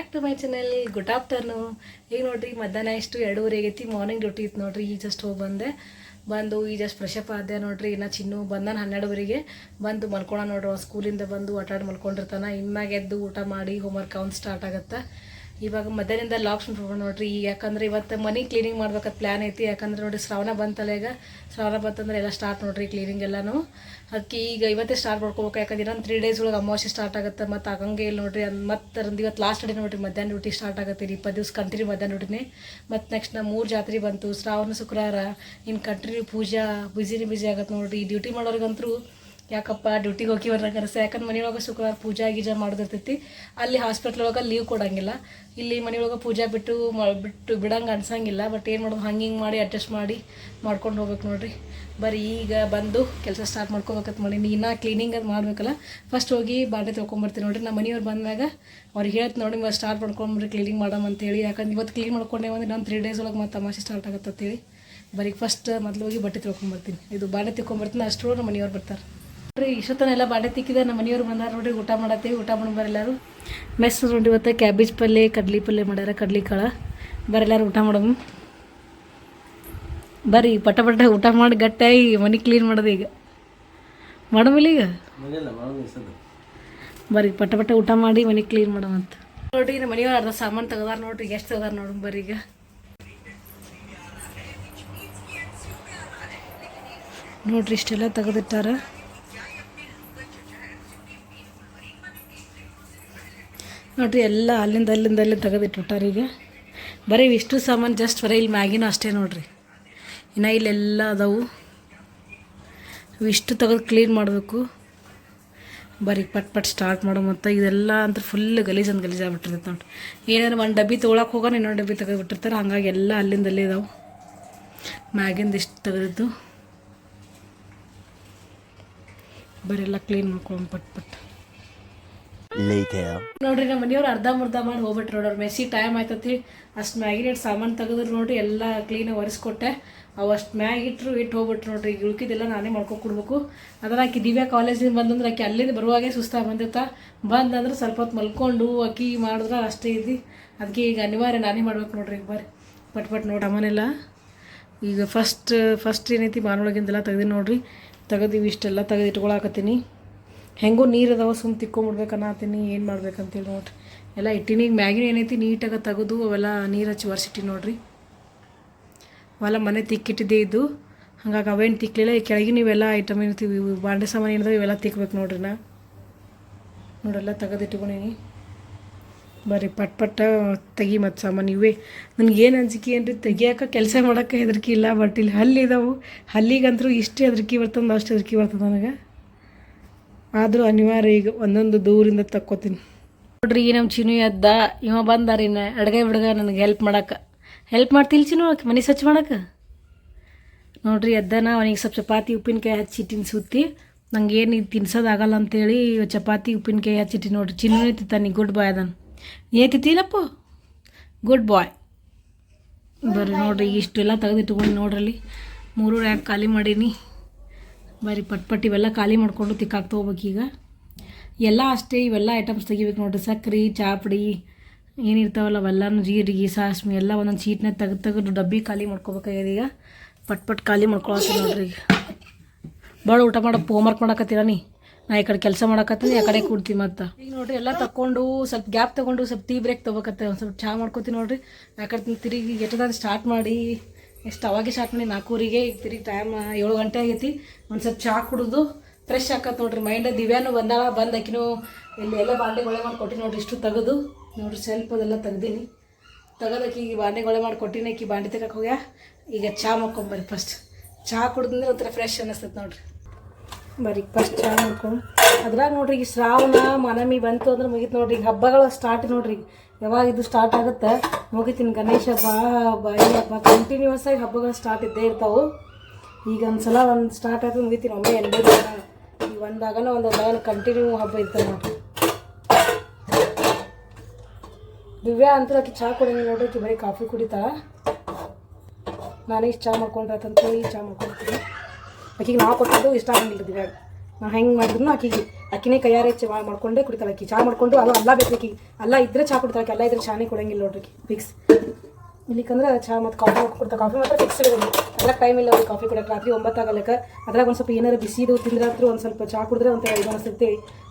Back to my channel good afternoon ಈಗ ನೋಡ್ರಿ, ಮಧ್ಯಾಹ್ನ ಎಷ್ಟು ಎರಡೂವರೆ ಆಗೈತಿ. ಮಾರ್ನಿಂಗ್ ಡ್ಯೂಟಿ ಇತ್ತು ನೋಡ್ರಿ. ಈಗ ಜಸ್ಟ್ ಹೋಗಿ ಬಂದೆ. ಬಂದು ಈ ಜಸ್ಟ್ ಫ್ರೆಶ್ ಅಪ್ ಆದೆ ನೋಡ್ರಿ. ಇನ್ನು ಚಿನ್ನು ಬಂದಾನ ಹನ್ನೆರಡುವರೆಗೆ. ಬಂದು ಮಲ್ಕೊಳ ನೋಡ್ರಿ. ಸ್ಕೂಲಿಂದ ಬಂದು ಆಟ ಆಡಿ ಮಲ್ಕೊಂಡಿರ್ತಾನ ಇನ್ನಾಗೆದ್ದು ಊಟ ಮಾಡಿ ಹೋಮ್ವರ್ಕ್ ಅವ್ನು ಸ್ಟಾರ್ಟ್ ಆಗತ್ತೆ. ಇವಾಗ ಮಧ್ಯಾಹ್ನದಿಂದ ಲಾಕ್ಸ್ ನೋಡ್ರಿ. ಯಾಕಂದ್ರೆ ಇವತ್ತು ಮನಿ ಕ್ಲೀನಿಂಗ್ ಮಾಡ್ಬೇಕಂತ ಪ್ಲ್ಯಾನ್ ಐತಿ. ಯಾಕಂದ್ರೆ ನೋಡಿ ಶ್ರಾವಣ ಬಂತಲ್ಲ ಈಗ ಶ್ರಾವಣ ಬಂತಂದ್ರೆ ಎಲ್ಲ ಸ್ಟಾರ್ಟ್ ನೋಡ್ರಿ ಕ್ಲೀನಿಂಗ್ ಎಲ್ಲಾನು. ಅದಕ್ಕೆ ಈಗ ಇವತ್ತೇ ಸ್ಟಾರ್ಟ್ ಮಾಡ್ಕೋಬೇಕು. ಯಾಕಂದ್ರೆ ಇನ್ನೊಂದು ತ್ರೀ ಡೇಸ್ ಒಳಗೆ ಅಮಾವಾಸ್ಯೆ ಸ್ಟಾರ್ಟ್ ಆಗುತ್ತೆ. ಮತ್ತು ಆಗಂಗೆ ಇಲ್ಲ ನೋಡ್ರಿ. ಅದು ಮತ್ತೆ ಇವತ್ತು ಲಾಸ್ಟ್ ಡೇ ನೋಡ್ರಿ ಮಧ್ಯಾಹ್ನ ಡ್ಯೂಟಿ ಸ್ಟಾರ್ಟ್ ಆಗುತ್ತೆ. ರೀ ಇಪ್ಪತ್ತು ದಿವಸ ಕಂಟಿನ್ಯೂ ಮಧ್ಯಾಹ್ನ ಡ್ಯೂಟಿನೇ ಮತ್ತು ನೆಕ್ಸ್ಟ್ ನಾ ಮೂರು ಜಾತ್ರೆ ಬಂತು. ಶ್ರಾವಣ, ಶುಕ್ರವಾರ. ಇನ್ನು ಕಂಟಿನ್ಯೂ ಪೂಜಾ ಬ್ಯುಸಿನೇ ಬ್ಯುಸಿ ಆಗುತ್ತೆ ನೋಡ್ರಿ. ಡ್ಯೂಟಿ ಮಾಡೋರಿಗಂತೂ ಯಾಕಪ್ಪ, ಡ್ಯೂಟಿಗೆ ಹೋಗಿ ಬರ್ಲಾಕರಸ ಯಾಕಂದ್ರೆ ಮನೆಯೊಳಗೆ ಶುಕ್ರವಾರ ಪೂಜಾ ಗೀಜಾ ಮಾಡೋದಿರ್ತೈತಿ. ಅಲ್ಲಿ ಹಾಸ್ಪಿಟ್ಲ್ ಒಳಗೆ ಲೀವ್ ಕೊಡಂಗಿಲ್ಲ. ಇಲ್ಲಿ ಮನೆಯೊಳಗೆ ಪೂಜಾ ಬಿಟ್ಟು ಬಿಟ್ಟು ಬಿಡಂಗೆ ಅನ್ಸಂಗಿಲ್ಲ. ಬಟ್ ಏನು ಮಾಡೋದು? ಹಂಗೆ ಹಿಂಗೆ ಮಾಡಿ ಅಡ್ಜಸ್ಟ್ ಮಾಡಿ ಮಾಡ್ಕೊಂಡು ಹೋಗ್ಬೇಕು ನೋಡ್ರಿ. ಬರೀ ಈಗ ಬಂದು ಕೆಲಸ ಸ್ಟಾರ್ಟ್ ಮಾಡ್ಕೋಬೇಕಂತ ಮಾಡಿ ಇನ್ನೂ ಕ್ಲೀನಿಂಗ್ ಅದು ಮಾಡಬೇಕಲ್ಲ. ಫಸ್ಟ್ ಹೋಗಿ ಬಾಂಡೆ ತೊಗೊಂಬರ್ತೀನಿ ನೋಡ್ರಿ. ನಮ್ಮ ಮನೆಯವ್ರು ಬಂದಾಗ ಅವ್ರು ಹೇಳ್ತು ನೋಡಿ ಮತ್ತೆ ಸ್ಟಾರ್ಟ್ ಮಾಡ್ಕೊಂಬರ್ರಿ ಕ್ಲೀನಿಂಗ್ ಮಾಡಮ್ ಅಂತೇಳಿ. ಯಾಕಂದ್ರೆ ಇವತ್ತು ಕ್ಲೀನ್ ಮಾಡ್ಕೊಂಡೆ ಒಂದು ನಾನು ತ್ರೀ ಡೇಸ್ ಒಳಗೆ ಮತ್ತೆ ತಮಾಷೆ ಸ್ಟಾರ್ಟ್ ಅಂತೇಳಿ ಬರೀ ಫಸ್ಟ್ ಮೊದಲು ಹೋಗಿ ಬಟ್ಟೆ ತೊಗೊಂಬರ್ತೀನಿ ಇದು ಬಾಂಡೆ ತೊಗೊಂಬರ್ತೀನಿ ಅಷ್ಟರೊಳಗೆ ನಮ್ಮ ಮನೆಯವ್ರು ಬರ್ತಾರೆ. ಇಷ್ಟೊತ್ತನೆಲ್ಲ ಬಾಡೆ ತಿಕ್ಕಿದೆ ನಮ್ಮ ಮನೆಯವ್ರು ಬಂದಾರ ನೋಡ್ರಿ ಊಟ ಮಾಡತ್ತೀವಿ ಊಟ ಮಾಡಿ ಬರಲ್ಲಾರು ಮೆಸ್ ನೋಡಿ ಇವತ್ತು ಕ್ಯಾಬೇಜ್ ಪಲ್ಯ ಕಡ್ಲಿ ಪಲ್ಯ ಮಾಡ್ಯಾರ ಕಡ್ಲಿ ಕಾಳು. ಬರೆಲ್ಲಾರು ಊಟ ಮಾಡೋದು. ಬರ್ರಿ ಪಟ ಪಟ ಊಟ ಮಾಡಿ ಗಟ್ಟಾಗಿ ಮನೆ ಕ್ಲೀನ್ ಮಾಡೋದು ಈಗ. ಮಾಡಮಿಲ್ಲ ಈಗ? ಬರ್ರಿ ಪಟ ಪಟ ಊಟ ಮಾಡಿ ಮನೆ ಕ್ಲೀನ್ ಮಾಡೋವಂತ ನೋಡ್ರಿ ನಮ್ಮ ಮನೆಯವ್ರು ಅರ್ಧ ಸಾಮಾನು ತೆಗ್ದಾರ ನೋಡ್ರಿ ಎಷ್ಟು ತೆಗ್ದಾರ ನೋಡು ಬರ್ರಿ ಈಗ. ನೋಡ್ರಿ ಇಷ್ಟೆಲ್ಲ ತೆಗೆದಿಟ್ಟಾರ. ನೋಡ್ರಿ ಎಲ್ಲ ಅಲ್ಲಿಂದ ಅಲ್ಲಿಂದ ಅಲ್ಲಿ ತೆಗೆದಿಟ್ಬಿಟ್ಟಾರ ಈಗ. ಬರೀ ಇಷ್ಟು ಸಾಮಾನು ಜಸ್ಟ್ ಬರೀ ಇಲ್ಲಿ ಮ್ಯಾಗಿನೂ ಅಷ್ಟೇ ನೋಡ್ರಿ. ಇನ್ನು ಇಲ್ಲೆಲ್ಲ ಅದಾವು. ಇಷ್ಟು ತೆಗೆದು ಕ್ಲೀನ್ ಮಾಡಬೇಕು. ಬರೀ ಪಟ್ ಪಟ್ ಸ್ಟಾರ್ಟ್ ಮಾಡೋ ಮತ್ತು ಇದೆಲ್ಲ ಅಂತ ಫುಲ್ ಗಲೀಜು ಅಂತ ಗಲೀಜು ಆಗ್ಬಿಟ್ಟಿರ್ತೈತೆ ನೋಡಿ ಏನಾದ್ರು ಒಂದು ಡಬ್ಬಿ ತೊಗೊಳಕ್ಕೆ ಹೋಗೋಣ, ಇನ್ನೊಂದು ಡಬ್ಬಿ ತೆಗೆದುಬಿಟ್ಟಿರ್ತಾರೆ ಹಾಗಾಗಿ ಎಲ್ಲ ಅಲ್ಲಿಂದಲ್ಲೇ ಇದಾವೆ ಮ್ಯಾಗಿಂದ ಇಷ್ಟು ತೆಗೆದಿದ್ದು. ಬರೀ ಎಲ್ಲ ಕ್ಲೀನ್ ಮಾಡ್ಕೊಂಡು ಪಟ್ ಪಟ್. ನೋಡ್ರಿ ನಮ್ಮ ಮನೆಯವ್ರು ಅರ್ಧ ಮುರ್ಧ ಮಾಡಿ ಹೋಗ್ಬಿಟ್ರು ನೋಡೋರು ಮೆಸ್ಸಿ ಟೈಮ್ ಆಯ್ತತಿ ಅಷ್ಟು ಮ್ಯಾಗಿನೇಟ್ ಸಾಮಾನು ತೆಗೆದ್ರು ನೋಡ್ರಿ, ಎಲ್ಲ ಕ್ಲೀನಾಗಿ ಒರೆಸ್ಕೊಟ್ಟೆ. ಅವು ಅಷ್ಟು ಮ್ಯಾಗ ಇಟ್ಟರು ಇಟ್ಟು ಹೋಗ್ಬಿಟ್ರು ನೋಡ್ರಿ. ಈಗ ಉಳ್ಕಿದ್ದೆಲ್ಲ, ನಾನೇ ಮಾಡ್ಕೊಂಡು ಅದನ್ನ ಅದ್ರ ಆಕಿ ದಿವ್ಯಾ ಕಾಲೇಜಿಂದ ಬಂದಂದ್ರೆ ಆಕೆ ಅಲ್ಲಿಂದ ಬರುವಾಗೆ ಸುಸ್ತಾಗಿ ಬಂದಿತ್ತ. ಬಂದಂದ್ರೆ ಸ್ವಲ್ಪ ಹೊತ್ತು ಮಲ್ಕೊಂಡು ಅಕ್ಕಿ ಮಾಡಿದ್ರೆ ಅಷ್ಟೇ ಇದ್ದು. ಅದಕ್ಕೆ ಈಗ ಅನಿವಾರ್ಯ ನಾನೇ ಮಾಡ್ಬೇಕು ನೋಡ್ರಿ ಈಗ ಬರ್ರಿ. ಪಟ್ ಪಟ್ ನೋಡಿ ಅಮ್ಮನೆಲ್ಲ. ಈಗ ಫಸ್ಟ್ ಫಸ್ಟ್ ಏನೈತಿ ಬಾನೊಳಗಿಂದೆಲ್ಲ ತೆಗ್ದು ನೋಡ್ರಿ. ತೆಗೆದು ಇಷ್ಟೆಲ್ಲ ತೆಗೆದು ಇಟ್ಕೊಳಕತ್ತೀನಿ ಹೆಂಗೂ ನೀರು ಅದಾವ ಸುಮ್ಮ ತಿಕ್ಕೊಂಬಿಡ್ಬೇಕು ಅನ್ನತ್ತೀನಿ ಏನು ಮಾಡ್ಬೇಕಂತೇಳಿ ನೋಡ್ರಿ. ಎಲ್ಲ ಇಟ್ಟಿನಿ ಈಗ ಮ್ಯಾಗಿನ ಏನೈತಿ, ನೀಟಾಗಿ ತೆಗೆದು ಅವೆಲ್ಲ ನೀರು ಹಚ್ಚಿ ಒರೆಸಿಟ್ಟಿ ನೋಡ್ರಿ. ಅವೆಲ್ಲ ಮನೆ ತಿಕ್ಕಿಟ್ಟಿದ್ದೇ ಇದ್ದು ಹಂಗಾಗಿ ಅವೇನು ತಿಕ್ಕಲಿಲ್ಲ ಈ ಕೆಳಗಿನ ಇವೆಲ್ಲ ಐಟಮ್ ಇರ್ತೀವಿ ಬಾಂಡೆ ಸಾಮಾನು ಏನಿದಾವೆ, ಇವೆಲ್ಲ ತಿಕ್ಬೇಕು ನೋಡ್ರಿ ನಾ. ನೋಡೆಲ್ಲ ತೆಗೆದಿಟ್ಕೊಂಡೀನಿ. ಬರ್ರಿ, ಪಟ್ ಪಟ್ಟ ತೆಗಿ ಮತ್ತು ಸಾಮಾನು ಇವೇ. ನನಗೆ ಏನು ಅಂಜಿಕೆ ಏನ್ರಿ, ತೆಗಿಯಾಕ ಕೆಲಸ ಮಾಡೋಕ್ಕೆ ಹೆದರಿಕೆ ಇಲ್ಲ, ಬಟ್ ಇಲ್ಲಿ ಹಲ್ಲಿ ಹಲ್ಲಿಗಂತರೂ ಹಲ್ಲಿಗಂತೂ ಇಷ್ಟೇ ಹೆದರಿಕೆ ಬರ್ತದೆ ಅಷ್ಟು ಹೆದರಿಕೆ ಬರ್ತದೆ ನನಗೆ. ಆದರೂ ಅನಿವಾರ್ಯ ಈಗ ಒಂದೊಂದು ದೂರಿಂದ ತಕ್ಕೋತೀನಿ. ನೋಡ್ರಿ ನಮ್ಮ ಚಿನು ಎದ್ದ, ಇವ ಬಂದಾರ ನಾ ಅಡ್ಗೆ ಬಿಡ್ಗ ನನಗೆ ಹೆಲ್ಪ್ ಮಾಡಕ್ಕೆ ಹೆಲ್ಪ್ ಮಾಡ್ತಿಲ್ಲ ಚಿನು ಆಕೆ, ಮನೆ ಸ್ವಚ್ಛ ಮಾಡಕ್ಕೆ ನೋಡ್ರಿ, ಎದ್ದನ ಅವನಿಗೆ ಸ್ವಲ್ಪ ಚಪಾತಿ, ಉಪ್ಪಿನಕಾಯಿ ಹಚ್ಚಿಟ್ಟಿನ ಸುತ್ತಿ, ನಂಗೆ ಏನು ಇದು ತಿನ್ಸೋದಾಗಲ್ಲ ಅಂತೇಳಿ ಚಪಾತಿ, ಉಪ್ಪಿನಕಾಯಿ ಹಚ್ಚಿಟ್ಟಿ ನೋಡ್ರಿ. ಚಿನ್ನು ನೀ ಗುಡ್ ಬಾಯ್ ಅದನ್ನು ಏತಿತ್ತೀನಪ್ಪ? ತಿಂತೀನಪ್ಪ ಗುಡ್ ಬಾಯ್ ಬರ್ರಿ ನೋಡ್ರಿ, ಇಷ್ಟೆಲ್ಲ ತೆಗೆದಿಟ್ಕೊಂಡು ನೋಡ್ರಲ್ಲಿ, ಮೂರು ಯಾಕೆ ಖಾಲಿ ಮಾಡೀನಿ. ಬರೀ ಪಟ್ ಪಟ್ ಇವೆಲ್ಲ ಖಾಲಿ ಮಾಡಿಕೊಂಡು ತಿಕ್ಕಾಕ್ ತೊಗೋಬೇಕು ಈಗ. ಎಲ್ಲ ಅಷ್ಟೇ ಇವೆಲ್ಲ ಐಟಮ್ಸ್ ತೆಗಿಬೇಕು ನೋಡ್ರಿ. ಸಕ್ರೆ, ಚಾಪಡಿ ಏನಿರ್ತಾವಲ್ಲ ಅವೆಲ್ಲನೂ ಜೀರಿಗೆ ಸಾಸ್ಮಿ ಎಲ್ಲ ಒಂದೊಂದು ಚೀಟ್ನಾಗ ತೆಗೆದು ತೆಗೆದು ಡಬ್ಬಿ ಖಾಲಿ ಮಾಡ್ಕೋಬೇಕಾಗ್ಯದ ಈಗ. ಪಟ್ ಪಟ್ ಖಾಲಿ ಮಾಡ್ಕೊಳತ್ತೀನಿ ನೋಡ್ರಿ ಈಗ. ಭಾಳ ಊಟ ಮಾಡೋ ಹೋಮ್ವರ್ಕ್ ಮಾಡಕತ್ತೀರ ನೀ? ನಾ ಈ ಕಡೆ ಕೆಲಸ ಮಾಡಕತ್ತೀನಿ, ಆ ಕಡೆ ಕೂಡ್ತೀನಿ ಮತ್ತೆ. ಈಗ ನೋಡ್ರಿ ಎಲ್ಲ ತಕೊಂಡು ಸ್ವಲ್ಪ ಗ್ಯಾಪ್ ತಗೊಂಡು ಸ್ವಲ್ಪ ಟೀ ಬ್ರೇಕ್ ತೊಗೋಕತ್ತೆ ಒಂದು ಸ್ವಲ್ಪ ಚಹಾ ಮಾಡ್ಕೊತೀನಿ ನೋಡಿರಿ. ಆ ಕಡೆ ತಿರುಗಿ ಎಷ್ಟೊತ್ತಾಗ ಸ್ಟಾರ್ಟ್ ಮಾಡಿ ಎಷ್ಟು ಅವಾಗೆ ಸ್ಟಾರ್ಟ್ ಮಾಡಿ ನಾಲ್ಕೂರಿಗೆ ಈಗ ತಿರುಗಿ ಟೈಮ್ ಏಳು ಗಂಟೆ ಆಗೈತಿ. ಒಂದು ಸ್ವಲ್ಪ ಚಹಾ ಕುಡಿದು ಫ್ರೆಶ್ ಆಕತ್ ನೋಡ್ರಿ ಮೈಂಡ್ ದಿವ್ಯಾನು ಬಂದಾಳ, ಬಂದು ಆಕಿನೂ ಇಲ್ಲಿ ಎಲ್ಲ ಬಾಂಡೆಗೊಳೆ ಮಾಡಿ ಕೊಟ್ಟಿನಿ ನೋಡ್ರಿ, ಇಷ್ಟು ತೆಗೆದು. ನೋಡ್ರಿ ಸ್ವಲ್ಪ ಅದೆಲ್ಲ ತೆಗ್ದೀನಿ. ತೆಗೆದಕ್ಕೆ ಈಗ ಬಾಂಡೆಗೊಳೆ ಮಾಡಿ ಕೊಟ್ಟಿನಿ ಆಕಿ ಬಾಂಡೆ ತೆಗಕ್ಕೆ ಹೋಗ್ಯಾ. ಈಗ ಚಹಾ ಮಾಡ್ಕೊಂಬರ್ರಿ ಫಸ್ಟ್ ಚಹಾ ಕುಡ್ದಂದ್ರೆ ಒಂಥರ ಫ್ರೆಶ್ ಅನ್ನಿಸ್ತೈತೆ ನೋಡ್ರಿ. ಬರೀ ಫಸ್ಟ್ ಚಹಾ ಮಾಡ್ಕೊಂಡು ಅದ್ರಾಗ ನೋಡ್ರಿ ಈಗ ಶ್ರಾವಣ, ಮನಮಿ ಬಂತು ಅಂದ್ರೆ ಮುಗೀತು ನೋಡ್ರಿ. ಈಗ ಹಬ್ಬಗಳು ಸ್ಟಾರ್ಟ್ ನೋಡ್ರಿ. ಯಾವಾಗ ಇದು ಸ್ಟಾರ್ಟ್ ಆಗುತ್ತೆ? ಮುಗಿತೀನಿ ಗಣೇಶ ಹಬ್ಬ, ಬಾಯಿ ಹಬ್ಬ ಕಂಟಿನ್ಯೂಸ್ ಆಗಿ ಹಬ್ಬಗಳು ಸ್ಟಾರ್ಟ್ ಇದ್ದೇ ಇರ್ತಾವೆ. ಈಗ ಒಂದ್ಸಲ ಒಂದು ಸ್ಟಾರ್ಟ್ ಆಯ್ತು ಮುಗಿತೀನಿ. ಒಮ್ಮೆ ಎಲ್ಲರೂ ಈಗ ಒಂದಾಗನ ಒಂದು ಒಂದಾಗನ ಕಂಟಿನ್ಯೂ ಹಬ್ಬ ಇರ್ತದೆ ನೋಡ್ರಿ. ದಿವ್ಯಾ ಅಂತೂ ಆಕೆ ಚಹಾ ಕುಡಿನಿ ನೋಡ್ರಿ. ಬರೀ ಕಾಫಿ ಕುಡಿತಾಳ. ನಾನೀಗ ಚಹಾ ಚಹಾ ಮಾಡ್ಕೊಂಡ್ರತ್ತಂತೇಳಿ ಚಹಾ ಮಾಡ್ಕೊಳ್ತೀನಿ ಆಕಿಗೆ ನಾವು ಕೊಟ್ಟಿದ್ದು ಇಷ್ಟ ಆಗಂಗಿಲ್ಲ ಇವಾಗ. ನಾ ಹೆಂಗೆ ಮಾಡಿದ್ರು ಆಕಿಗೆ ಅಕ್ಕಿನೇ ಕೈಯಾರೆ ಚಾ ಮಾಡ್ಕೊಂಡೇ ಕುಡಿತಾಳೆ ಆಕಿ ಚಾ ಮಾಡ್ಕೊಂಡು ಅದು ಅಲ್ಲ ಬೇಕು ಆಕಿ ಅಲ್ಲ ಇದ್ರೆ ಚಾ ಕುಡ್ತಾಳೆ ಅಲ್ಲ ಇದ್ರೆ ಚಾನೇ ಕೊಡಂಗಿಲ್ಲ ನೋಡ್ರಿ ಫಿಕ್ಸ್ ಇಲ್ಲಿಕಂದ್ರೆ ಚಾ ಮತ್ತು ಕಾಫಿ ಕೊಡ್ತಾರೆ ಕಾಫಿ ಮಾತ್ರ ಫಿಕ್ಸ್ ಇರೋದು. ಅದ್ರಾಗ ಟೈಮ್ ಇಲ್ಲ ಅವ್ರಿಗೆ ಕಾಫಿ ಕೊಡಕ್ಕೆ. ರಾತ್ರಿ ಒಂಬತ್ತಾಗಲಕ್ಕೆ ಅದ್ರಾಗ ಒಂದು ಸ್ವಲ್ಪ ಏನಾರು ಬಿಸಿದು ತಿಂದ್ರಾತ್ರು ಒಂದು ಸ್ವಲ್ಪ ಚಾ ಕುಡಿದ್ರೆ ಒಂಥರ ಇದು ಅನಿಸುತ್ತೆ.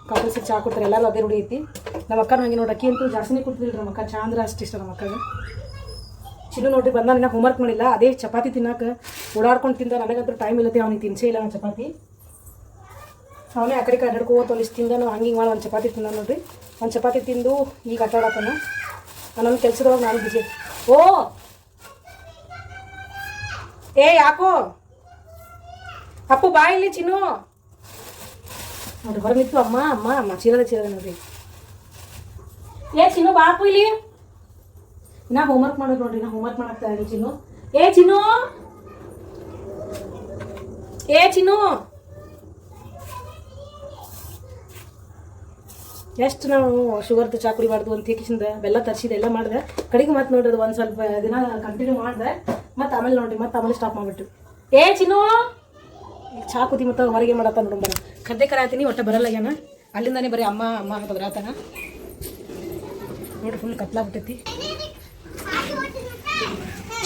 ಕಾಫಿ ಸಿಟ್ಟು ಚಾ ಕೊಡ್ತಾರೆ. ಎಲ್ಲರೂ ಅದೇ ರೂಢಿ ಐತಿ. ನಮ್ಮ ಅಕ್ಕ ಹಂಗೆ ನೋಡಿ ಅಕ್ಕಿ ಅಂತೂ ಜಾಸ್ತಿನೇ ಕುಡ್ತಿಲ್ಲ ನಮ್ಮ ಅಕ್ಕ. ಚಾ ಅಂದ್ರೆ ಅಷ್ಟು ಇಷ್ಟ ನಮ್ಮ ಅಕ್ಕಗೆ. ಚಿನ್ನು ನೋಡ್ರಿ, ಬಂದ ನಿನ್ನ ಹೋಮ್ವರ್ಕ್ ಮಾಡಿಲ್ಲ. ಅದೇ ಚಪಾತಿ ತಿನ್ನಕ್ಕೆ ಓಡಾಡ್ಕೊಂಡು ತಿಂದ ನನಗಂತೂ ಟೈಮ್ ಇಲ್ಲತ್ತೆ, ಅವ್ನಿಗೆ ತಿನ್ಸೇ ಇಲ್ಲ ನಾನು ಚಪಾತಿ. ಅವನೇ ಆ ಕಡೆ ಕಡೆ ಅಡ್ಕೋತ ಒಂದಿಷ್ಟು ತಿಂದ ನಾವು ಹಂಗೆ ಮಾಡಿ ಒಂದು ಚಪಾತಿ ತಿಂದ ನೋಡ್ರಿ. ಒಂದು ಚಪಾತಿ ತಿಂದು ಈಗ ಆಟ ನನ್ನ ಕೆಲಸದೊಳಗೆ ನಾನು ಬಿಜಿ ಓ! ಏ, ಯಾಕೋ? ಅಪ್ಪು, ಬಾ ಇಲ್ಲಿ ಚಿನ್ನು. ನೋಡ್ರಿ ಹೊರಗಿತ್ತು ಅಮ್ಮ ಅಮ್ಮ ಅಮ್ಮ, ಚೀರದ ಚೀರದ ನೋಡ್ರಿ. ಏ, ಚಿನ್ನು, ಬಾ ಅಪ್ಪು ಇಲ್ಲಿ. ನಾ ಹೋಮ್ವರ್ಕ್ ಮಾಡೋದು ನೋಡ್ರಿ ನಾ ಹೋಮ್ವರ್ಕ್ ಮಾಡಕ್ತಾ ಇದ್ದೀನಿ ಚಿನ್ನು. ಏ ಚಿನ್ನು! ಏ ಚಿನ್ನು! ಎಷ್ಟು ನಾವು ಶುಗರ್ದು ಚಾ ಕುಡಿಬಾರ್ದು ಅಂತ ಹೇಕಿಸಿಂದ ಬೆಲ್ಲ ತರಿಸಿದೆ ಎಲ್ಲ ಮಾಡಿದೆ. ಕಡೆಗೆ ಮತ್ತೆ ನೋಡ್ರಿ ಒಂದು ಸ್ವಲ್ಪ ದಿನ ಕಂಟಿನ್ಯೂ ಮಾಡಿದೆ. ಮತ್ತೆ ಆಮೇಲೆ ನೋಡ್ರಿ ಮತ್ತೆ ಆಮೇಲೆ ಸ್ಟಾಪ್ ಮಾಡಿಬಿಟ್ಟು ಏ ಚಿನ್ನು! ಚಾ ಕುದಿ ಮತ್ತೆ ಹೊರಗೆ ಮಾಡತ್ತ ನೋಡೋಣ ಬರ ಕದ್ದೆ ಕರಾತೀನಿ ಒಟ್ಟೆ ಬರಲ್ಲ ಏನ ಅಲ್ಲಿಂದಾನೆ ಬರೀ ಅಮ್ಮ ಅಮ್ಮ ಅಂತ ಬರತ್ತಾನ ನೋಡ್ರಿ ಫುಲ್ ಕತ್ಲಾಗ್ಬಿಟ್ಟೈತಿ.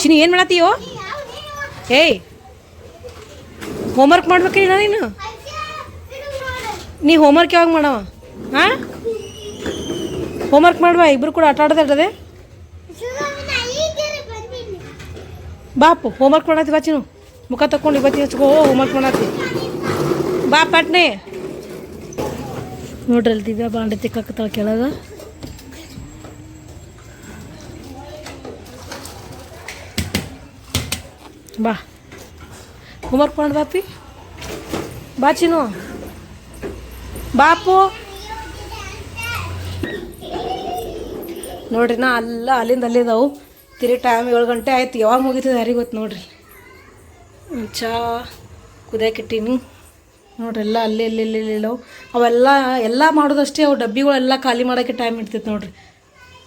ಚಿನಿ ಏನು ಮಾಡತ್ತೀಯೋ? ಏಯ್ ಹೋಮ್ವರ್ಕ್ ಮಾಡ್ಬೇಕಿಲ್ಲ ನೀನು? ನೀ ಹೋಮ್ವರ್ಕ್ ಯಾವಾಗ ಮಾಡವ? ಹಾಂ ಹೋಮ್ವರ್ಕ್ ಮಾಡುವ, ಇಬ್ರು ಕೂಡ ಆಟ ಆಡೋದೇ ಬಾಪು ಹೋಮ್ವರ್ಕ್ ಮಾಡತ್ತಿ ಬಾಚಿನು ಮುಖ ತಕೊಂಡು ಇವತ್ತಿ ಹಚ್ಕೋ ಹೋಮ್ವರ್ಕ್ ಮಾಡತ್ತಿ ಬಾ ಪಟ್ನೆ. ನೋಡ್ರಿ ದಿವ್ಯಾ ಬಾಂಡೆ ತಿಕ್ಕಾಕತ್ತಾಳ ಕೆಳಗೆ. ಬಾ. ಕುಮಾರ್ ಮಾಡಿ ಬಾಪಿ. ಬಾ ಚಿನ್ನು. ಬಾಪು. ನೋಡ್ರಿ, ನಾ ಅಲ್ಲ, ಅಲ್ಲಿಂದ ಅಲ್ಲಿದ್ದಾವು ತಿರಿ ಟೈಮ್ ಏಳು ಗಂಟೆ ಆಯ್ತು. ಯಾವಾಗ ಮುಗಿತದೆ ಯಾರಿಗೆ ಗೊತ್ತು ನೋಡ್ರಿ. ಚಾ ಚಾ ಕುದಿಯಾಕಿಟ್ಟೀನಿ ನೋಡ್ರಿ, ಎಲ್ಲ ಅಲ್ಲಿ ಇಲ್ಲಿ ಇಲ್ಲಿ ಇಲ್ಲಿ ಇಲ್ಲವು ಅವೆಲ್ಲ, ಎಲ್ಲ ಮಾಡೋದಷ್ಟೇ ಅವು. ಡಬ್ಬಿಗಳೆಲ್ಲ ಖಾಲಿ ಮಾಡೋಕ್ಕೆ ಟೈಮ್ ಇರ್ತೈತೆ ನೋಡ್ರಿ.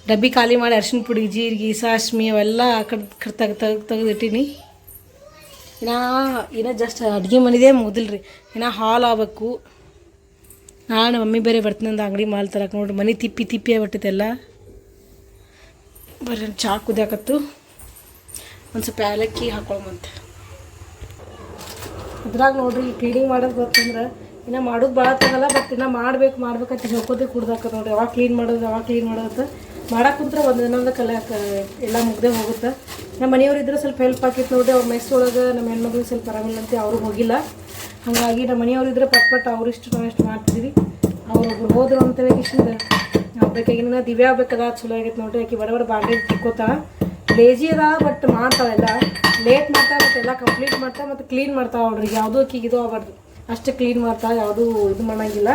ಡಬ್ಬಿ ಖಾಲಿ ಮಾಡಿ ಅರ್ಶಿನ ಪುಡಿ, ಜೀರಿಗೆ, ಸಾಸ್ಮಿ ಅವೆಲ್ಲ ಕಡ್ ತೆಗ್ದು ತೆಗೆದಿಟ್ಟೀನಿ ಇನ್ನು, ಇನ್ನ ಜಸ್ಟ್ ಅಡುಗೆ ಮನೆದೇ ರೀ ಇನ್ನು ಹಾಲ್ ಆಗ್ಬೇಕು. ನಾನು ಮಮ್ಮಿ ಬೇರೆ ಬರ್ತೀನಿ ಅಂದ ಅಂಗಡಿ ಮಾಲ್ ತರಕ್ಕೆ ನೋಡ್ರಿ, ಮನೆ ತಿಪ್ಪಿ ತಿಪ್ಪಿ ಆಗ್ಬಿಟ್ಟೈತೆಲ್ಲ ಬರ್ರಿ ಚಾ ಕುದಿಯಾಕತ್ತು. ಒಂದು ಸ್ವಲ್ಪ ಏಲಕ್ಕಿ ಹಾಕೊಳಮಂತೆ ಅದ್ರಾಗ ನೋಡ್ರಿ ಕ್ಲೀನಿಂಗ್ ಮಾಡೋದು ಗೊತ್ತಂದ್ರೆ, ಇನ್ನು ಮಾಡೋದು ಭಾಳ ತಗಲ್ಲ ಬಟ್ ಇನ್ನು ಮಾಡ್ಬೇಕು, ಮಾಡ್ಬೇಕಂತ ಹೇಳ್ಕೋತೆ ಕುಡ್ದಾಕ ನೋಡ್ರಿ. ಯಾವಾಗ ಕ್ಲೀನ್ ಮಾಡೋದು, ಯಾವಾಗ ಕ್ಲೀನ್ ಮಾಡೋದು ಮಾಡಕ್ಕೆ ಕುಂತ್ರೆ ಒಂದು ಇನ್ನೊಂದು ಕಲಿಯಾಕ ಎಲ್ಲ ಮುಗ್ದೇ ಹೋಗುತ್ತೆ. ನಮ್ಮ ಮನೆಯವ್ರು ಇದ್ರೆ ಸ್ವಲ್ಪ ಹೆಲ್ಪ್ ಆಕಿತ್ತು ನೋಡಿ ಅವ್ರ ಮೆಸ್ ಒಳಗೆ ನಮ್ಮ ಹೆಣ್ಮಕ್ಳಿಗೆ ಸ್ವಲ್ಪ ಆರಾಮಿಲ್ಲ ಅಂತ ಅವರು ಹೋಗಿಲ್ಲ. ಹಾಗಾಗಿ ನಮ್ಮ ಮನೆಯವ್ರು ಇದ್ರೆ ಪಟ್ ಪಟ್ ಅವ್ರಿಷ್ಟು ನಾವೆಷ್ಟು ಮಾಡ್ತಿದ್ವಿ. ಅವ್ರು ಹೋದ್ರು ಅಂತೇಳಿ ನಾವು ಬೇಕಾಗಿನ ದಿವ್ಯಾ ಬೇಕದ ಚಲೋ ಆಗೈತೆ ನೋಡ್ರಿ, ಆಕೆ ಬಡ ಬಡ ಬಾಂಡೆ ಲೇಜಿ ಅದ ಬಟ್ ಮಾಡ್ತಾಳೆಲ್ಲ ಲೇಟ್ ಮಾಡ್ತಾ ಬಟ್ ಎಲ್ಲ ಕಂಪ್ಲೀಟ್ ಮಾಡ್ತಾ ಮತ್ತು ಕ್ಲೀನ್ ಮಾಡ್ತಾವೆ ಅವ್ರಿಗೆ ಯಾವುದೂ ಇದು ಆಗಬಾರ್ದು. ಅಷ್ಟು ಕ್ಲೀನ್ ಮಾಡ್ತಾ ಯಾವುದೂ ಇದು ಮಾಡೋಂಗಿಲ್ಲ.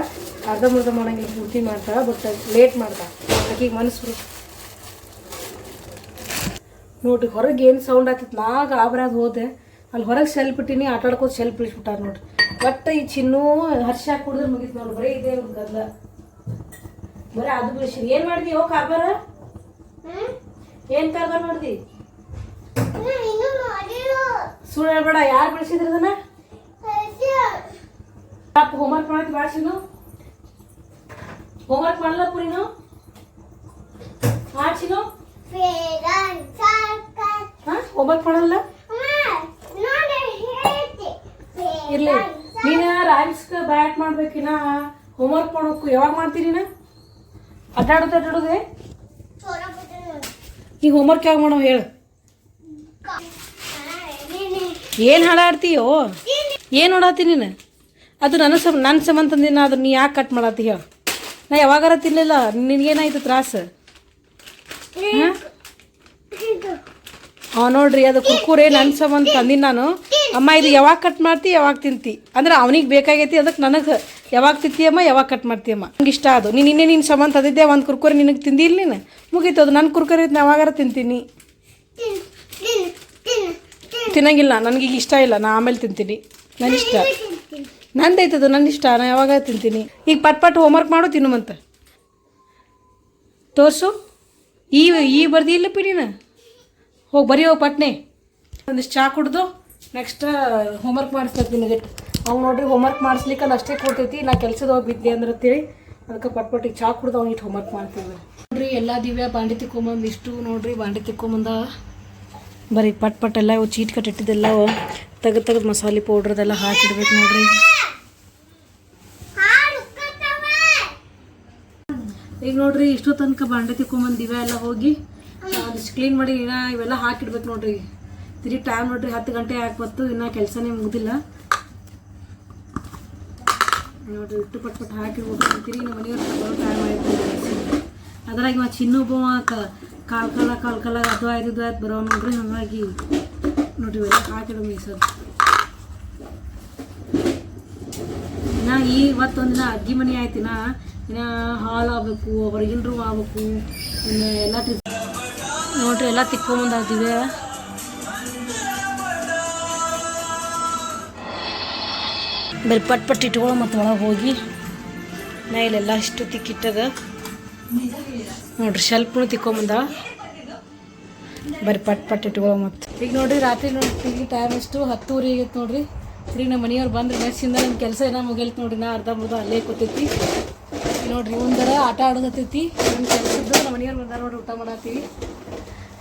ಅರ್ಧ ಮುರ್ಧ ಮಾಡೋಂಗಿಲ್ಲ, ಪೂರ್ತಿ ಮಾಡ್ತಾಳೆ ಬಟ್ ಲೇಟ್ ಮಾಡ್ತಾ ಆಕಿಗೆ ಮನಸ್ಸು. ನೋಡ್ರಿ ಹೊರಗೆ ಏನು ಸೌಂಡ್ ಆಗ್ತಿತ್ತು ನಾ ಗಾಬರಾದ ಹೋದೆ. ಅಲ್ಲಿ ಹೊರಗೆ ಶೆಲ್ ಬಿಟ್ಟಿನಿ ಆಟ ಆಡ್ಕೋತ ಶೆಲ್ ಇಳಿಸ್ಬಿಟ್ಟಾರ ನೋಡ್ರಿ ಒಟ್ಟು ಈ ಚಿನ್ನು ಹರ್ಷ ಕುಡಿದ್ರೆ ಮುಗಿತು ನೋಡ್ರಿ ಬರೀ ಇದೇ ಗದ್ಲ. ಬರೀ ಅದು ಬಿಡಿಸಿ ಏನು ಮಾಡಿದಿ? ಓ, ಕಾರ್ಬಾರ? ಏನು ಕಾರ್ಬಾರ ಮಾಡಿದಿ? ಸುಳ್ಳು ಹೇಳ್ಬೇಡ, ಯಾರು ಬಿಡಿಸಿದ್ರು ಅದನ್ನ? ಹೋಮ್ವರ್ಕ್ ಮಾಡಕ್ಕೆ ಬಾಡ್ಸಿನು ಹೋಮ್ವರ್ಕ್ ಮಾಡಲ್ಲ ಪುರಿನು? ಮಾಡ್ಸಿನು ಹಾ? ಹೋಮ್ವರ್ಕ್ ಮಾಡಲ್ಲ ಇರ್ಲಿ. ನೀನ ರೈಮ್ಸ್ ಬ್ಯಾಟ್ ಮಾಡ್ಬೇಕಿನ ಹೋಮ್ವರ್ಕ್ ಮಾಡೋಕು ಯಾವಾಗ ಮಾಡ್ತೀನಿ ನಾ ಅಡ್ಡಾಡೋದು ಅಡ್ಡಾಡೋದೆ ಈಗ ಹೋಮ್ವರ್ಕ್ ಯಾವಾಗ ಮಾಡೋ ಹೇಳು. ಏನು ಹಾಳಾಡ್ತೀಯೋ ಏನು ಓಡಾತಿ ನೀನು? ಅದು ನನ್ನ ಸಮ ನನ್ನ ಸಂಬಂಧ ತಂದಿನ ಅದು ನೀ ಯಾಕೆ ಕಟ್ ಮಾಡತ್ತಿ ಹೇಳು. ನಾ ಯಾವಾಗಾರ ತಿನ್ನಲಿಲ್ಲ ನಿನಗೇನಾಯ್ತು ತ್ರಾಸು? ಹಾಂ? ನೋಡ್ರಿ, ಅದು ಕುರ್ಕುರೆ ನನ್ನ ಸಂಬಂಧ ತಂದಿನಿ ನಾನು. ಅಮ್ಮ, ಇದು ಯಾವಾಗ ಕಟ್ ಮಾಡ್ತಿ, ಯಾವಾಗ ತಿಂತಿ? ಅಂದ್ರೆ ಅವನಿಗೆ ಬೇಕಾಗೈತಿ ಅದಕ್ಕೆ ನನಗೆ ಯಾವಾಗ ತಿಂತೀಯಮ್ಮ ಯಾವಾಗ ಕಟ್ ಮಾಡ್ತೀಯಮ್ಮ ನಂಗೆ ಇಷ್ಟ ಅದು. ನೀನು ಇನ್ನೇ ನಿನ್ನ ಸಂಬಂಧ ತಂದಿದ್ದೆ ಒಂದು ಕುರ್ಕುರೆ ನಿನಗೆ ತಿಂದಿಲ್ಲ ನೀನು? ಮುಗೀತು ಅದು. ನನ್ನ ಕುರ್ಕುರೆ ನಾ ಯಾವಾಗಾರ ತಿಂತೀನಿ. ತಿನ್ನಂಗಿಲ್ಲ ನನಗೀಗ ಇಷ್ಟ ಇಲ್ಲ. ನಾ ಆಮೇಲೆ ತಿಂತೀನಿ. ನನ್ನ ಇಷ್ಟ. ನಂದೈತದು ನನ್ನ ಇಷ್ಟ. ನಾ ಯಾವಾಗ ತಿಂತೀನಿ? ಈಗ ಪಟ್ ಪಟ್ ಹೋಮ್ವರ್ಕ್ ಮಾಡು ತಿನ್ನುವಂತ ತೋರಿಸು. ಈ ಈ ಬರ್ದಿ ಇಲ್ಲ ಪಿ ನೀನು? ಹೋಗಿ ಬರೀ ಹೋಗಿ ಪಟ್ನೆ. ಒಂದಿಷ್ಟು ಚಾ ಕುಡ್ದು ನೆಕ್ಸ್ಟ್ ಹೋಮ್ವರ್ಕ್ ಮಾಡಿಸ್ತೈತಿ ನಿನಗೆ. ಅವ್ನು ನೋಡ್ರಿ ಹೋಮ್ವರ್ಕ್ ಮಾಡಿಸ್ಲಿಕ್ಕೆ ಅಲ್ಲಿ ಅಷ್ಟೇ ಕೊಡ್ತೈತಿ ನಾ ಕೆಲಸದ ಹೋಗಿ ಬಿದ್ದೆ ಅಂದ್ರೆ ಅಂತೇಳಿ ಅದಕ್ಕೆ ಪಟ್ಪಟ್ಟಿಗೆ ಚಾ ಕುಡ್ದು ಅವ್ನಿಗೆ ಹೋಮ್ವರ್ಕ್ ಮಾಡ್ತೀವಿ ನೋಡ್ರಿ ಎಲ್ಲ ದಿವ್ಯ ಬಾಂಡಿ ತಿಕ್ಕೊಂಬಂದು ಇಷ್ಟು ನೋಡ್ರಿ ಬಾಂಡಿ ತಿಕ್ಕೊಂಬಂದ. ಬರೀ ಪಟ್ ಪಟ್ ಎಲ್ಲ ಇವು ಚೀಟ್ ಕಟ್ಟಿಟ್ಟಿದ್ದೆಲ್ಲ ತೆಗೆದು ತೆಗೆದು ಮಸಾಲೆ ಪೌಡ್ರದೆಲ್ಲ ಹಾಕಿಡ್ಬೇಕು ನೋಡ್ರಿ. ಈಗ ನೋಡ್ರಿ, ಇಷ್ಟೋ ತನಕ ಬಾಂಡೆ ತಿಕ್ಕೊಂಬಂದು ಇವೆಲ್ಲ ಹೋಗಿ ಅದಿಷ್ಟು ಕ್ಲೀನ್ ಮಾಡಿ ಈಗ ಇವೆಲ್ಲ ಹಾಕಿಡ್ಬೇಕು ನೋಡ್ರಿ. ತಿರಿ ಟೈಮ್ ನೋಡ್ರಿ, ಹತ್ತು ಗಂಟೆ ಹಾಕ್ಬತ್ತು ಇನ್ನೂ ಕೆಲಸನೇ ಮುಗ್ದಿಲ್ಲ. ನೋಡ್ರಿ, ಇಟ್ಟು ಪಟ್ ಪಟ್ ಹಾಕಿಡ್ಬೇಕು ತಿರುಗಿ ನಮ್ಮ ಮನೆಯವ್ರು ಟೈಮ್ ಆಯ್ತು ಅದ್ರಾಗ ಮತ್ತೆ ಕ- ಕಾಲ್ ಕಾಲ ಕಾಲ್ ಕಾಲ ಅದು ಆಯ್ತು, ಇದು ಆಯ್ತು ಬರೋ ನೋಡ್ರಿ, ಹಾಗಾಗಿ ನೋಡ್ರಿ ಇವೆಲ್ಲ ಹಾಕಿಡು ಮೀಸರ್ ಇನ್ನ ಈ ಇವತ್ತೊಂದಿನ ಅಗ್ಗಿ ಮನೆ ಆಯ್ತಿನ ಇನ್ನ ಆಗ್ಬೇಕು ಹೊರಗಿನ ರೂಮ್ ಆಗ್ಬೇಕು, ಇನ್ನು ಎಲ್ಲ ತಿಕ್ ನೋಡ್ರಿ ಎಲ್ಲ ತಿಕ್ಕೊಂಬಂದಾಗ್ತಿವೆ ಬರೀ ಪಟ್ ಪಟ್ ಇಟ್ಕೊಳ ಮತ್ತು ಒಳಗೆ ಹೋಗಿ. ನಾ ಇಲ್ಲೆಲ್ಲ ಇಷ್ಟು ತಿಕ್ಕಿಟ್ಟದ. ನೋಡ್ರಿ ಶೆಲ್ಪ್ನು ತಿಕ್ಕೊಂಬಂದ ಬರೀ ಪಟ್ ಪಟ್ ಇಟ್ಕೊಳ್ಳೋ ಮತ್ತು ಈಗ ನೋಡ್ರಿ ರಾತ್ರಿ ನೋಡಿ ಟೈಮ್ ಎಷ್ಟು ಹತ್ತೂವರೆ ಆಗೈತೆ ನೋಡ್ರಿ. ಈಗ ನಮ್ಮ ಮನೆಯವ್ರು ಬಂದ್ರೆ ಮೆಸ್ಸಿಂದ ನಮ್ಮ ಕೆಲಸ ಏನೋ ಮುಗಿಲ್ತು ನೋಡ್ರಿ, ನಾ ಅರ್ಧ ಮುರ್ಧ ಅಲ್ಲೇ ಕೂತೈತಿ ನೋಡ್ರಿ ಒಂದರ ಆಟ ಆಡೋದತ್ತೈತಿ. ನಮ್ಮ ಕೆಲಸದ್ದು ನಮ್ಮ ಮನೆಯವ್ರು ಬಂದಾರ ನೋಡ್ರಿ ಊಟ ಮಾಡತ್ತೀವಿ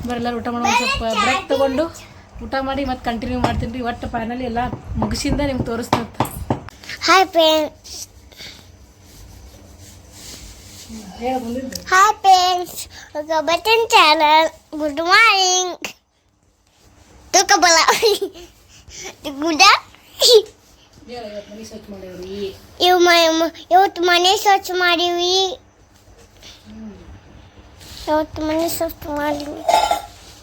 ಬರೆಲ್ಲರೂ ಊಟ ಮಾಡೋ ಒಂದ್ ಸ್ವಲ್ಪ ಬ್ರೇಕ್ ತೊಗೊಂಡು ಊಟ ಮಾಡಿ ಮತ್ತೆ ಕಂಟಿನ್ಯೂ ಮಾಡ್ತೀನಿ ರೀ ಒಟ್ಟು ಫೈನಲಿ ಎಲ್ಲ ಮುಗಿಸಿಂದ ನಿಮ್ಗೆ ತೋರಿಸ್ತಂತ ಫ್ರೆಂಡ್ಸ್ ಹಾಯ್ ಫ್ರೆಂಡ್ಸ್ ಬಟನ್ ಚಾನೆಲ್ ಗುಡ್ ಮಾರ್ನಿಂಗ್ ತುಕಬಲ ಗುಡ್ channel. ಇವ್ ಇವತ್ತು ಮನೆ ಸ್ವಚ್ಛ ಮಾಡೀವಿ. ಇವತ್ತು ಮನೆ ಸ್ವಚ್ಛ ಮಾಡೀವಿ.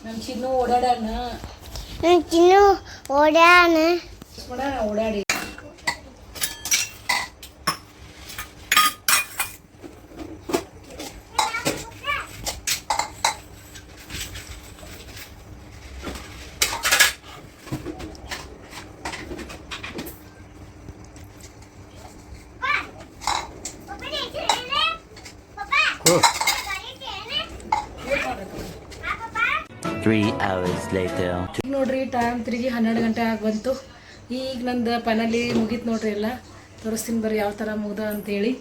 ನಮ್ಮ ಚಿನ್ನು ಓಡಾಡಣ ನಮ್ಮ ಚಿನ್ನು ಮಾಡ್ಯಾನ ಓಡಾಡಿ. ನೋಡ್ರಿ ಟೈಮ್ ತಿರುಗಿ ಹನ್ನೆರಡು ಗಂಟೆ ಆಗಿ ಬಂತು ಈಗ ನಂದು ಫೈನಲಿ ಮುಗೀತು ನೋಡ್ರಿ ಎಲ್ಲ. ತೋರಿಸ್ತೀನಿ ಬರ್ರಿ ಯಾವ ಥರ ಮುಗ್ದ ಅಂತೇಳಿ.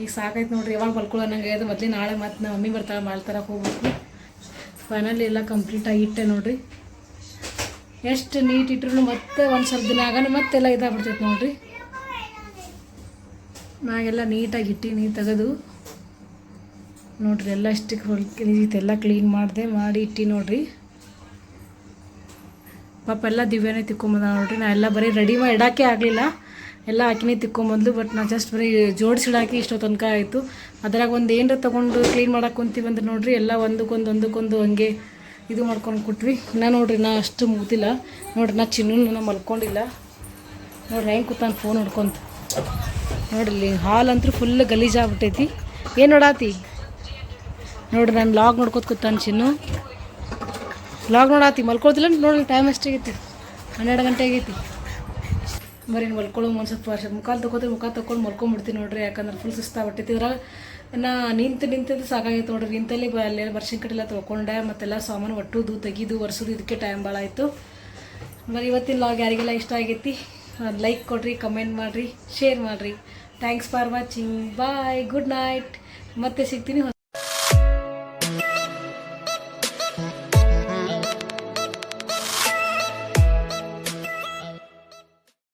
ಈಗ ಸಾಕಾಯ್ತು ನೋಡ್ರಿ, ಯಾವಾಗ ಮಲ್ಕೊಳ್ಳೋ ನಂಗೆ ಅದು ಮೊದಲೇ ನಾಳೆ ಮತ್ತೆ ನಮ್ಮ ಮಮ್ಮಿ ಬರ್ತಾಳೆ ಮಾಡ್ತಾರ ಹೋಗ್ಬೇಕು ಫೈನಲಿ ಎಲ್ಲ ಕಂಪ್ಲೀಟ್ ಆಗಿ ಇಟ್ಟೆ ನೋಡ್ರಿ. ಎಷ್ಟು ನೀಟ್ ಇಟ್ರು ಮತ್ತೆ ಒಂದು ಸ್ವಲ್ಪ ದಿನ ಆಗಾನ ಮತ್ತೆಲ್ಲ ಇದಾಗ್ಬಿಡ್ತೈತೆ ನೋಡ್ರಿ. ನಾಗೆಲ್ಲ ನೀಟಾಗಿ ಇಟ್ಟೀನಿ ತೆಗೆದು. ನೋಡ್ರಿ ಎಲ್ಲ ಇಷ್ಟಕ್ಕೆ ಹೊಲ್ಕೆ ಎಲ್ಲ ಕ್ಲೀನ್ ಮಾಡಿದೆ, ಮಾಡಿ ಇಟ್ಟಿ ನೋಡ್ರಿ. ಪಾಪ ಎಲ್ಲ ದಿವ್ಯನೇ ತಿಕ್ಕೊಂಬಂದ ನೋಡ್ರಿ. ನಾ ಎಲ್ಲ ಬರೀ ರೆಡಿ ಮಾಡಿ ಆಗಲಿಲ್ಲ. ಎಲ್ಲ ಹಾಕಿನೇ ತಿಕ್ಕೊಂಬಂದು ಬಟ್ ನಾ ಜಸ್ಟ್ ಬರೀ ಜೋಡಿಸಿಡಾಕಿ ಇಷ್ಟೋ ತನಕ ಆಯಿತು. ಅದ್ರಾಗ ಒಂದು ಏನರ ತೊಗೊಂಡು ಕ್ಲೀನ್ ಮಾಡೋಕೆ ಕುಂತೀವಿ ಅಂದ್ರೆ ನೋಡ್ರಿ, ಎಲ್ಲ ಒಂದಕ್ಕೊಂದು ಒಂದಕ್ಕೊಂದು ಹಂಗೆ ಇದು ಮಾಡ್ಕೊಂಡು ಕೊಟ್ವಿ. ನಾ ನೋಡ್ರಿ ನಾ ಅಷ್ಟು ಮುಗ್ದಿಲ್ಲ. ನೋಡ್ರಿ ನಾ ಚಿನ್ನ ಮಲ್ಕೊಂಡಿಲ್ಲ. ನೋಡ್ರಿ ಹೆಂಗೆ ಕೂತಾನ ಫೋನ್ ಹೊಡ್ಕೊಂತ. ನೋಡ್ರಿ ಹಾಲ್ ಅಂತೂ ಫುಲ್ ಗಲೀಜಾಗ್ಬಿಟ್ಟೈತಿ. ಏನು ನೋಡಾತಿ? ನೋಡ್ರಿ ನಾನು ಲಾಗ್ ನೋಡ್ಕೊತ ಕೂತಾನ ಚಿನ್ನು. ಲಾಗ್ ನೋಡಾತಿ, ಮಲ್ಕೊಳ್ತಿಲ್ಲ ನೋಡ್ರಿ ಟೈಮ್ ಎಷ್ಟಾಗೈತಿ ಹನ್ನೆರಡು ಗಂಟೆ ಆಗೈತಿ. ಬರೀ ಮಲ್ಕೊಳ್ಳೋ ಒಂದು ಸ್ವಲ್ಪ ವರ್ಷ ಮುಖ ತಗೋತೀವಿ ಮುಖ ತಗೊಂಡು ಮಲ್ಕೊಂಡ್ಬಿಡ್ತೀನಿ ನೋಡ್ರಿ, ಯಾಕಂದ್ರೆ ಫುಲ್ ಸುಸ್ತಾಗ್ಬಿಟ್ಟೈತಿ ಇದ್ರಾಗ ನಾ ನಿಂತು ನಿಂತಿದ್ದು ಸಾಕಾಗೈತೆ ನೋಡ್ರಿ, ನಿಂತಲ್ಲಿ ಅಲ್ಲೆಲ್ಲ ವರ್ಷಿನ ಕಡೆ ಎಲ್ಲ ತೊಳ್ಕೊಂಡೆ ಮತ್ತೆಲ್ಲ ಸಾಮಾನು ಒಟ್ಟುದು, ತೆಗಿದು, ಒರೆಸೋದು ಇದಕ್ಕೆ ಟೈಮ್ ಭಾಳ ಆಯಿತು. ಬರೀ ಇವತ್ತಿನ ಲಾಗ್ ಯಾರಿಗೆಲ್ಲ ಇಷ್ಟ ಆಗೈತಿ ಲೈಕ್ ಕೊಡ್ರಿ ಕಮೆಂಟ್ ಮಾಡಿರಿ ಶೇರ್ ಮಾಡಿರಿ. Thanks for watching bye good night ಮತ್ತೆ ಸಿಗ್ತೀನಿ.